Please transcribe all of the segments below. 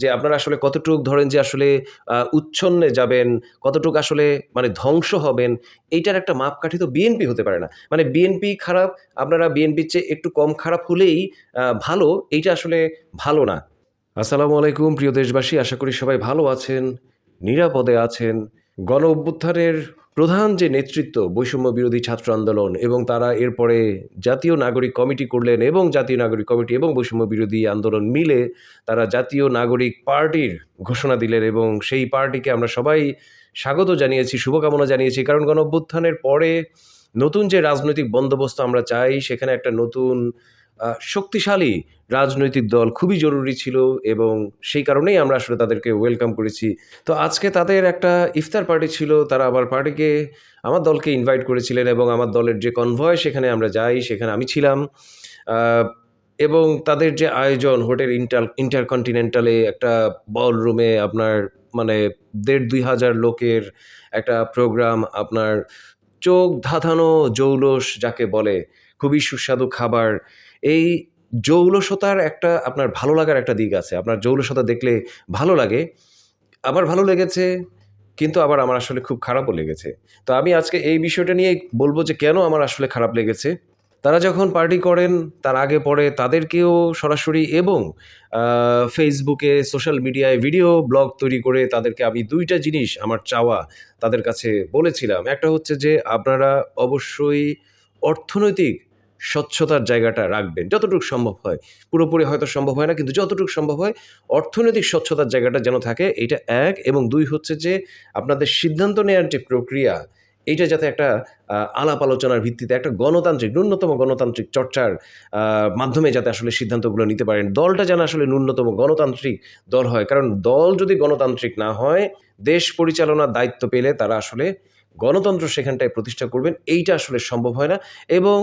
যে আপনারা আসলে কতটুক ধরেন যে আসলে উচ্ছন্নে যাবেন, কতটুক আসলে মানে ধ্বংস হবেন, এইটার একটা মাপকাঠি তো বিএনপি হতে পারে না। মানে বিএনপি খারাপ, আপনারা বিএনপির চেয়ে একটু কম খারাপ হলেই ভালো, এইটা আসলে ভালো না। আসসালামু আলাইকুম প্রিয় দেশবাসী, আশা করি সবাই ভালো আছেন, নিরাপদে আছেন। গণ অভ্যুত্থানের প্রধান যে নেতৃত্ব, বৈষম্য বিরোধী ছাত্র আন্দোলন এবং তারা এরপরে জাতীয় নাগরিক কমিটি করলেন এবং জাতীয় নাগরিক কমিটি এবং বৈষম্য বিরোধী আন্দোলন মিলে তারা জাতীয় নাগরিক পার্টির ঘোষণা দিলেন এবং সেই পার্টিকে আমরা সবাই স্বাগত জানিয়েছি, শুভকামনা জানিয়েছি। কারণ গণ অভ্যুত্থানের পরে নতুন যে রাজনৈতিক বন্দোবস্ত আমরা চাই, সেখানে একটা নতুন শক্তিশালী রাজনৈতিক দল খুবই জরুরি ছিল এবং সেই কারণেই আমরা আসলে তাদেরকে ওয়েলকাম করেছি। তো আজকে তাদের একটা ইফতার পার্টি ছিল, তারা আমার পার্টিকে আমার দলকে ইনভাইট করেছিলেন এবং আমার দলের যে কনভয় সেখানে আমরা যাই, সেখানে আমি ছিলাম। এবং তাদের যে আয়োজন, হোটেল ইন্টার, ইন্টারকন্টিনেন্টালে একটা বল রুমে আপনার মানে দেড় দুই হাজার লোকের একটা প্রোগ্রাম আপনার চোখ ধাঁধানো জৌলস যাকে বলে, খুবই সুস্বাদু খাবার এই জৌলসতার একটা আপনার ভালো লাগার একটা দিক আছে। আপনার জৌলসতা দেখলে ভালো লাগে আমার ভালো লেগেছে, কিন্তু আবার আমার আসলে খুব খারাপও লেগেছে। তো আমি আজকে এই বিষয়টা নিয়ে বলব যে কেন আমার আসলে খারাপ লেগেছে। তারা যখন পার্টি করেন, তার আগে পরে তাদেরকেও সরাসরি এবং ফেসবুকে, সোশ্যাল মিডিয়ায় ভিডিও, ব্লগ তৈরি করে তাদেরকে আমি দুইটা জিনিস আমার চাওয়া তাদের কাছে বলেছিলাম। একটা হচ্ছে যে আপনারা অবশ্যই অর্থনৈতিক স্বচ্ছতার জায়গাটা রাখবেন। যতটুকু সম্ভব হয়। পুরোপুরি হয়তো সম্ভব হয় না, কিন্তু যতটুকু সম্ভব হয়, অর্থনৈতিক স্বচ্ছতার জায়গাটা যেন থাকে, এটা এক এবং দুই হচ্ছে যে আপনাদের সিদ্ধান্ত নেওয়ার যে প্রক্রিয়া, এইটা যাতে একটা আলাপ আলোচনার ভিত্তিতে একটা গণতান্ত্রিক, ন্যূনতম গণতান্ত্রিক চর্চার মাধ্যমে যাতে আসলে সিদ্ধান্তগুলো নিতে পারেন। দলটা যেন আসলে ন্যূনতম গণতান্ত্রিক দল হয়। কারণ দল যদি গণতান্ত্রিক না হয়, দেশ পরিচালনার দায়িত্ব পেলে তারা আসলে গণতন্ত্র সেখানটায় প্রতিষ্ঠা করবেন, এইটা আসলে সম্ভব হয় না এবং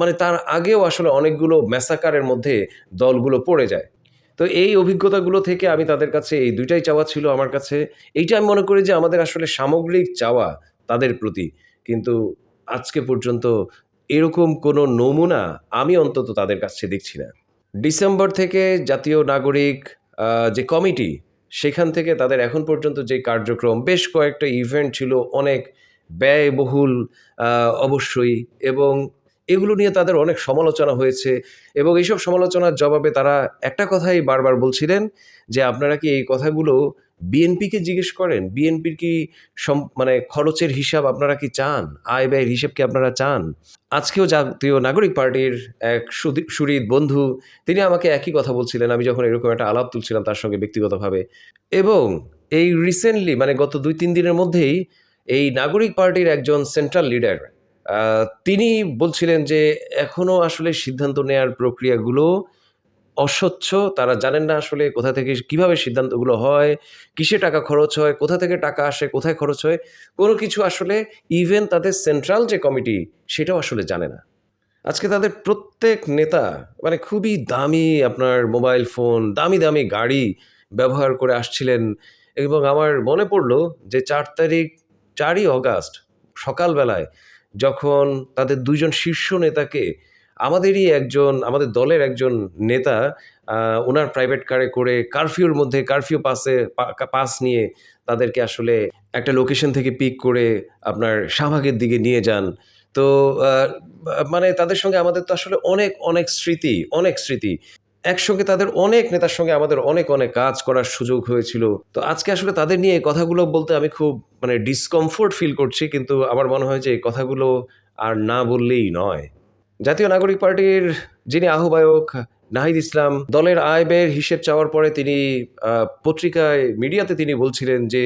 মানে তার আগেও আসলে অনেকগুলো ম্যাসাকারের মধ্যে দলগুলো পড়ে যায়। তো এই অভিজ্ঞতাগুলো থেকে আমি তাদের কাছে এই দুইটাই চাওয়া ছিল আমার কাছে। এইটা আমি মনে করি যে আমাদের আসলে সামগ্রিক চাওয়া তাদের প্রতি। কিন্তু আজকে পর্যন্ত এরকম কোনো নমুনা আমি অন্তত তাদের কাছে দেখছি না। ডিসেম্বর থেকে জাতীয় নাগরিক যে কমিটি সেখান থেকে তাদের এখন পর্যন্ত যে কার্যক্রম, বেশ কয়েকটা ইভেন্ট ছিল, অনেক ব্যয়বহুল অবশ্যই। এবং এগুলো নিয়ে তাদের অনেক সমালোচনা হয়েছে এবং এইসব সমালোচনার জবাবে তারা একটা কথাই বারবার বলছিলেন যে, আপনারা কি এই কথাগুলো বিএনপিকে জিজ্ঞেস করেন বিএনপির কি মানে খরচের হিসাব আপনারা কি চান? আয় ব্যয়ের হিসাব কি আপনারা চান? আজকেও জাতীয় নাগরিক পার্টির এক সুহৃদ বন্ধু, তিনি আমাকে একই কথা বলছিলেন, আমি যখন এরকম একটা আলাপ তুলছিলাম তার সঙ্গে ব্যক্তিগতভাবে। এবং এই রিসেন্টলি মানে গত দুই তিন দিনের মধ্যেই এই নাগরিক পার্টির একজন সেন্ট্রাল লিডার তিনি বলছিলেন যে এখনও আসলে সিদ্ধান্ত নেয়ার প্রক্রিয়াগুলো অস্বচ্ছ, তারা জানেন না আসলে কোথা থেকে কীভাবে সিদ্ধান্তগুলো হয়, কিসে টাকা খরচ হয়, কোথা থেকে টাকা আসে, কোথায় খরচ হয়, কোনো কিছু আসলে ইভেন তাদের সেন্ট্রাল যে কমিটি সেটাও আসলে জানে না। আজকে তাদের প্রত্যেক নেতা মানে খুবই দামি আপনার মোবাইল ফোন দামি দামি গাড়ি ব্যবহার করে আসছিলেন এবং আমার মনে পড়ল যে চার তারিখ, চারই অগাস্ট সকালবেলায় যখন তাদের দুইজন শীর্ষ নেতাকে আমাদেরই একজন, আমাদের দলের একজন নেতা ওনার প্রাইভেট কারে করে কারফিউর মধ্যে কারফিউ পাসে পাস নিয়ে তাদেরকে আসলে একটা লোকেশন থেকে পিক করে আপনার শাহবাগের দিকে নিয়ে যান। তো মানে তাদের সঙ্গে আমাদের তো আসলে অনেক অনেক স্মৃতি অনেক স্মৃতি। একসঙ্গে তাদের অনেক নেতার সঙ্গে আমাদের অনেক অনেক কাজ করার সুযোগ হয়েছিল। তো আজকে আসলে তাদের নিয়ে এই কথাগুলো বলতে আমি খুব মানে ডিসকমফোর্ট ফিল করছি, কিন্তু আমার মনে হয় যে এই কথাগুলো আর না বললেই নয়। জাতীয় নাগরিক পার্টির যিনি আহ্বায়ক নাহিদ ইসলাম, দলের আয় ব্যয়ের হিসেব চাওয়ার পরে তিনি পত্রিকায়, মিডিয়াতে তিনি বলছিলেন যে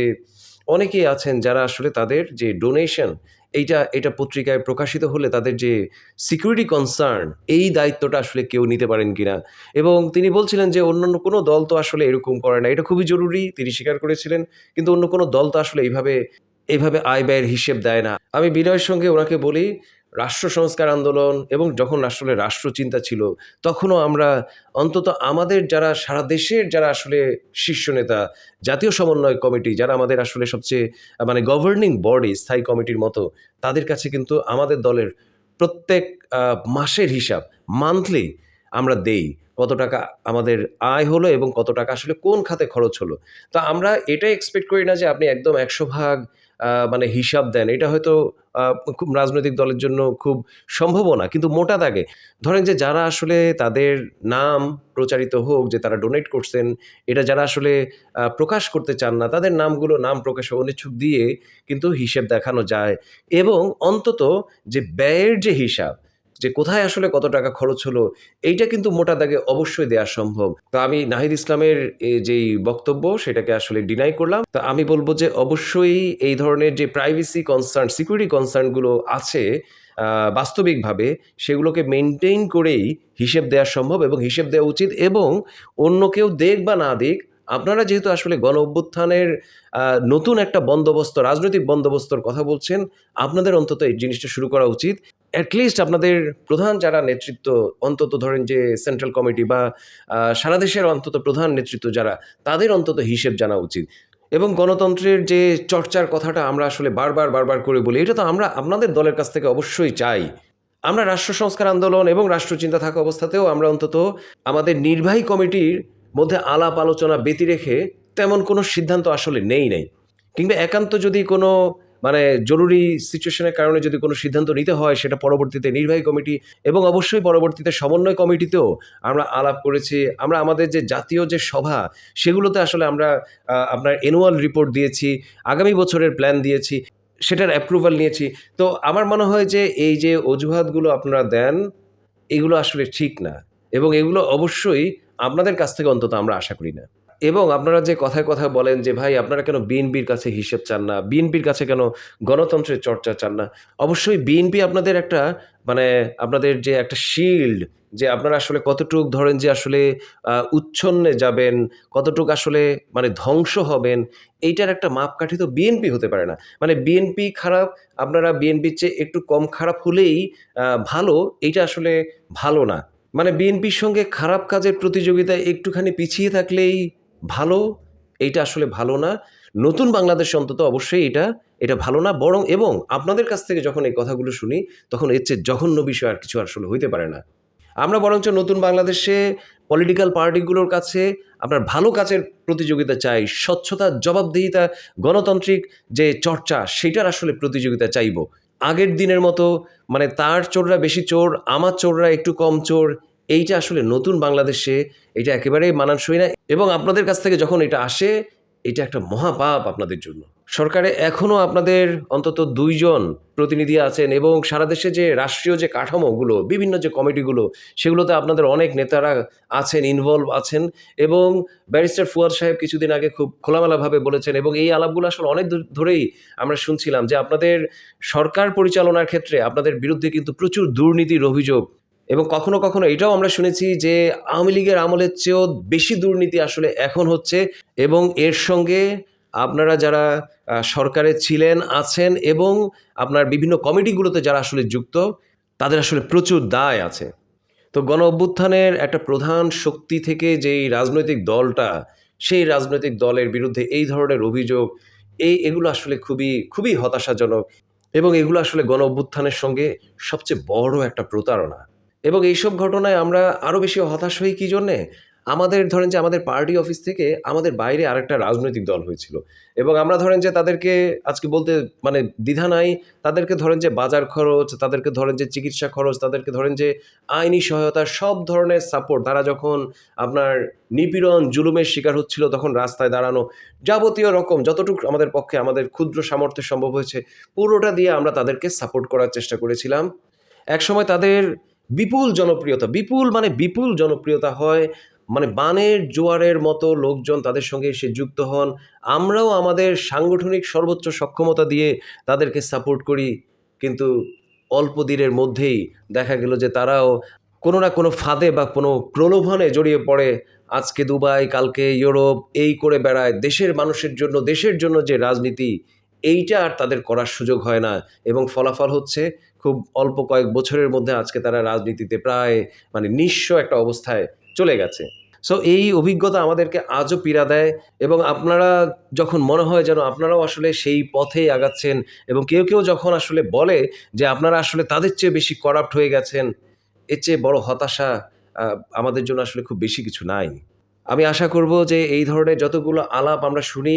অনেকেই আছেন যারা আসলে তাদের যে ডোনেশন এইটা, এটা পত্রিকায় প্রকাশিত হলে তাদের যে সিকিউরিটি কনসার্ন এই দায়িত্বটা আসলে কেউ নিতে পারেন কিনা? এবং তিনি বলছিলেন যে অন্যান্য কোনো দল তো আসলে এরকম করে না। এটা খুবই জরুরি, তিনি স্বীকার করেছিলেন, কিন্তু অন্য কোনো দল তো আসলে এইভাবে এইভাবে আয় ব্যয়ের হিসেব দেয় না। আমি বিনয়ের সঙ্গে ওনাকে বলি রাষ্ট্র সংস্কার আন্দোলন এবং যখন আসলে রাষ্ট্র চিন্তা ছিল, তখনও আমরা অন্তত আমাদের যারা, সারা দেশের যারা আসলে শীর্ষ নেতা, জাতীয় সমন্বয় কমিটি, যারা আমাদের আসলে সবচেয়ে মানে গভর্নিং বডি স্থায়ী কমিটির মতো, তাদের কাছে কিন্তু আমাদের দলের প্রত্যেক মাসের হিসাব মান্থলি আমরা দেই, কত টাকা আমাদের আয় হলো এবং কত টাকা আসলে কোন খাতে খরচ হলো। তা আমরা এটা এক্সপেক্ট করি না যে আপনি একদম একশো ভাগ মানে হিসাব দেন, এটা হয়তো খুব রাজনৈতিক দলের জন্য খুব সম্ভবও না, কিন্তু মোটা দাগে। ধরেন যে যারা আসলে তাদের নাম প্রচারিত হোক, যে তারা ডোনেট করছেন, এটা যারা আসলে প্রকাশ করতে চান না, তাদের নামগুলো, নাম প্রকাশে অনিচ্ছুক দিয়ে কিন্তু হিসেব দেখানো যায়। এবং অন্তত যে ব্যয়ের যে হিসাব যে কোথায় আসলে কত টাকা খরচ হলো, এইটা কিন্তু মোটা দাগে অবশ্যই দেওয়া সম্ভব। তো আমি নাহিদ ইসলামের যেই বক্তব্য, সেটাকে আসলে ডিনাই করলাম। তা আমি বলব যে অবশ্যই এই ধরনের যে প্রাইভেসি কনসার্ন সিকিউরিটি কনসার্নগুলো আছে বাস্তবিকভাবে সেগুলোকে মেনটেন করেই হিসেব দেওয়া সম্ভব এবং হিসেব দেওয়া উচিত এবং অন্য কেউ দেখ বা না দিক আপনারা যেহেতু আসলে গণ অভ্যুত্থানের নতুন একটা বন্দোবস্ত, রাজনৈতিক বন্দোবস্তর কথা বলছেন, আপনাদের অন্তত এই জিনিসটা শুরু করা উচিত। অ্যাটলিস্ট আপনাদের প্রধান যারা নেতৃত্ব, অন্তত ধরেন যে সেন্ট্রাল কমিটি বা সারা দেশের অন্তত প্রধান নেতৃত্ব যারা, তাদের অন্তত হিসেব জানা উচিত। এবং গণতন্ত্রের যে চর্চার কথাটা আমরা আসলে বারবার বারবার করে বলি, এটা তো আমরা আপনাদের দলের কাছ থেকে অবশ্যই চাই। আমরা রাষ্ট্র সংস্কার আন্দোলন এবং রাষ্ট্রচিন্তা থাকা অবস্থাতেও আমরা অন্তত আমাদের নির্বাহী কমিটির মধ্যে আলাপ আলোচনা ব্যতি রেখে তেমন কোনো সিদ্ধান্ত আসলে নেই নেই। কিংবা একান্ত যদি কোনো মানে জরুরি সিচুয়েশনের কারণে যদি কোনো সিদ্ধান্ত নিতে হয়, সেটা পরবর্তীতে নির্বাহী কমিটি এবং অবশ্যই পরবর্তীতে সমন্বয় কমিটিতেও আমরা আলাপ করেছি। আমরা আমাদের যে জাতীয় যে সভা, সেগুলোতে আসলে আমরা আপনার অ্যানুয়াল রিপোর্ট দিয়েছি, আগামী বছরের প্ল্যান দিয়েছি, সেটার অ্যাপ্রুভাল নিয়েছি। তো আমার মনে হয় যে এই যে অজুহাতগুলো আপনারা দেন, এগুলো আসলে ঠিক না। এবং এগুলো অবশ্যই আপনাদের কাছ থেকে অন্তত আমরা আশা করি না। এবং আপনারা যে কথায় কথা বলেন যে, ভাই, আপনারা কেন বিএনপির কাছে হিসেব চান না? বিএনপির কাছে কেন গণতন্ত্রের চর্চা চান না? অবশ্যই বিএনপি আপনাদের একটা মানে আপনাদের যে একটা শিল্ড যে আপনারা আসলে কতটুক ধরেন যে আসলে উচ্ছন্নে যাবেন, কতটুক আসলে মানে ধ্বংস হবেন, এইটার একটা মাপকাঠি তো বিএনপি হতে পারে না। মানে বিএনপি খারাপ, আপনারা বিএনপির চেয়ে একটু কম খারাপ হলেই ভালো, এইটা আসলে ভালো না। মানে বিএনপির সঙ্গে খারাপ কাজের প্রতিযোগিতায় একটুখানি পিছিয়ে থাকলেই ভালো, এইটা আসলে ভালো না। নতুন বাংলাদেশ অন্তত অবশ্যই এটা এটা ভালো না, বরং এবং আপনাদের কাছ থেকে যখন এই কথাগুলো শুনি, তখন এর চেয়ে জঘন্য বিষয় আর কিছু আসলে হইতে পারে না। আমরা বরঞ্চ নতুন বাংলাদেশে পলিটিক্যাল পার্টিগুলোর কাছে, আপনার ভালো কাজের প্রতিযোগিতা চাই, স্বচ্ছতা, জবাবদিহিতা, গণতান্ত্রিক যে চর্চা, সেটার আসলে প্রতিযোগিতা চাইব। আগের দিনের মতো মানে তার চোররা বেশি চোর, আমার চোররা একটু কম চোর এইটা আসলে নতুন বাংলাদেশে এটা একেবারেই মানানসই না এবং আপনাদের কাছ থেকে যখন এটা আসে, এটা একটা মহাপাপ আপনাদের জন্য। সরকারে এখনও আপনাদের অন্তত দুইজন প্রতিনিধি আছেন এবং সারা দেশে যে রাষ্ট্রীয় যে কাঠামোগুলো, বিভিন্ন যে কমিটিগুলো, সেগুলোতে আপনাদের অনেক নেতারা আছেন ইনভলভ আছেন এবং ব্যারিস্টার ফুয়াদ সাহেব কিছুদিন আগে খুব খোলামেলাভাবে বলেছেন এবং এই আলাপগুলো আসলে অনেক ধরেই আমরা শুনছিলাম যে আপনাদের সরকার পরিচালনার ক্ষেত্রে আপনাদের বিরুদ্ধে কিন্তু প্রচুর দুর্নীতির অভিযোগ এবং কখনো কখনো এটাও আমরা শুনেছি যে আওয়ামী লীগের আমলের চেয়েও বেশি দুর্নীতি আসলে এখন হচ্ছে এবং এর সঙ্গে আপনারা যারা সরকারে ছিলেন, আছেন এবং আপনার বিভিন্ন কমিটিগুলোতে যারা আসলে যুক্ত, তাদের আসলে প্রচুর দায় আছে। তো গণ অভ্যুত্থানের একটা প্রধান শক্তি থেকে যেই রাজনৈতিক দলটা, সেই রাজনৈতিক দলের বিরুদ্ধে এই ধরনের অভিযোগ, এই এগুলো আসলে খুবই খুবই হতাশাজনক এবং এগুলো আসলে গণ অভ্যুত্থানের সঙ্গে সবচেয়ে বড় একটা প্রতারণা। এবং এইসব ঘটনায় আমরা আরও বেশি হতাশ হই কী জন্যে? আমাদের ধরেন যে আমাদের পার্টি অফিস থেকে আমাদের বাইরে আরেকটা রাজনৈতিক দল হয়েছিল। এবং আমরা ধরেন যে তাদেরকে আজকে বলতে মানে দ্বিধা নাই, তাদেরকে ধরেন যে বাজার খরচ, তাদেরকে ধরেন যে চিকিৎসা খরচ, তাদেরকে ধরেন যে আইনি সহায়তা, সব ধরনের সাপোর্ট তারা যখন আপনার নিপীড়ন, জুলুমের শিকার হচ্ছিল তখন রাস্তায় দাঁড়ানো যাবতীয় রকম যতটুকু আমাদের পক্ষে আমাদের ক্ষুদ্র সামর্থ্য সম্ভব হয়েছে, পুরোটা দিয়ে আমরা তাদেরকে সাপোর্ট করার চেষ্টা করেছিলাম। একসময় তাদের বিপুল জনপ্রিয়তা, বিপুল মানে বিপুল জনপ্রিয়তা হয় মানে বানের জোয়ারের মতো লোকজন তাদের সঙ্গে এসে যুক্ত হন। আমরাও আমাদের সাংগঠনিক সর্বোচ্চ সক্ষমতা দিয়ে তাদেরকে সাপোর্ট করি, কিন্তু অল্প দিনের মধ্যেই দেখা গেল যে তারাও কোনো না কোনো ফাঁদে বা কোনো প্রলোভনে জড়িয়ে পড়ে। আজকে দুবাই, কালকে ইউরোপ, এই করে বেড়ায়। দেশের মানুষের জন্য, দেশের জন্য যে রাজনীতি এইটা আর তাদের করার সুযোগ হয় না এবং ফলাফল হচ্ছে খুব অল্প কয়েক বছরের মধ্যে আজকে তারা রাজনীতিতে প্রায় মানে নিঃস্ব একটা অবস্থায় চলে গেছে। সো এই অভিজ্ঞতা আমাদেরকে আজও পীড়া দেয় এবং আপনারা যখন মনে হয় যেন আপনারাও আসলে সেই পথেই আগাচ্ছেন এবং কেউ কেউ যখন আসলে বলে যে আপনারা আসলে তাদের চেয়ে বেশি করাপ্ট হয়ে গেছেন, এর চেয়ে বড় হতাশা আমাদের জন্য আসলে খুব বেশি কিছু নাই। আমি আশা করব যে এই ধরনের যতগুলো আলাপ আমরা শুনি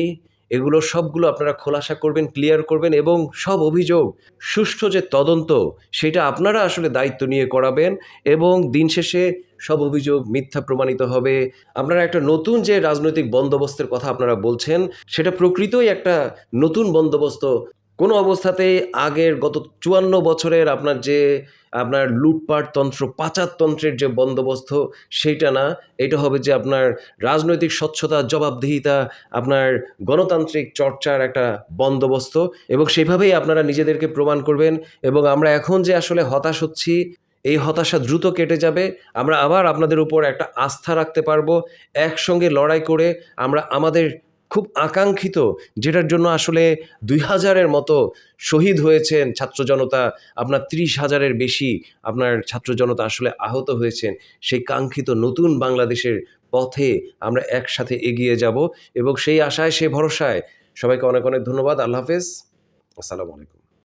এগুলো সবগুলো আপনারা খোলাসা করবেন ক্লিয়ার করবেন এবং সব অভিযোগ, সুষ্ঠু যে তদন্ত, সেটা আপনারা আসলে দায়িত্ব নিয়ে করাবেন এবং দিন শেষে সব অভিযোগ মিথ্যা প্রমাণিত হবে। আপনারা একটা নতুন যে রাজনৈতিক বন্দোবস্তের কথা আপনারা বলছেন, সেটা প্রকৃতই একটা নতুন বন্দোবস্ত কোনো অবস্থাতেই আগের গত চুয়ান্ন বছরের আপনার যে, আপনার লুটপাট তন্ত্র পাচারতন্ত্রের যে বন্দোবস্ত, সেইটা না, এটা হবে যে আপনার রাজনৈতিক স্বচ্ছতা, জবাবদিহিতা, আপনার গণতান্ত্রিক চর্চার একটা বন্দোবস্ত এবং সেভাবেই আপনারা নিজেদেরকে প্রমাণ করবেন এবং আমরা এখন যে আসলে হতাশ হচ্ছি, এই হতাশা দ্রুত কেটে যাবে, আমরা আবার আপনাদের উপর একটা আস্থা রাখতে পারব, একসঙ্গে লড়াই করে আমরা আমাদের খুব আকাঙ্ক্ষিত, যেটার জন্য আসলে দুই হাজারের মতো শহীদ হয়েছেন ছাত্র জনতা, আপনার ত্রিশ হাজারের বেশি আপনার ছাত্র জনতা আসলে আহত হয়েছেন। সেই কাঙ্ক্ষিত নতুন বাংলাদেশের পথে আমরা একসাথে এগিয়ে যাব এবং সেই আশায়, সেই ভরসায় সবাইকে অনেক অনেক ধন্যবাদ। আল্লাহ হাফেজ। আসসালামু আলাইকুম।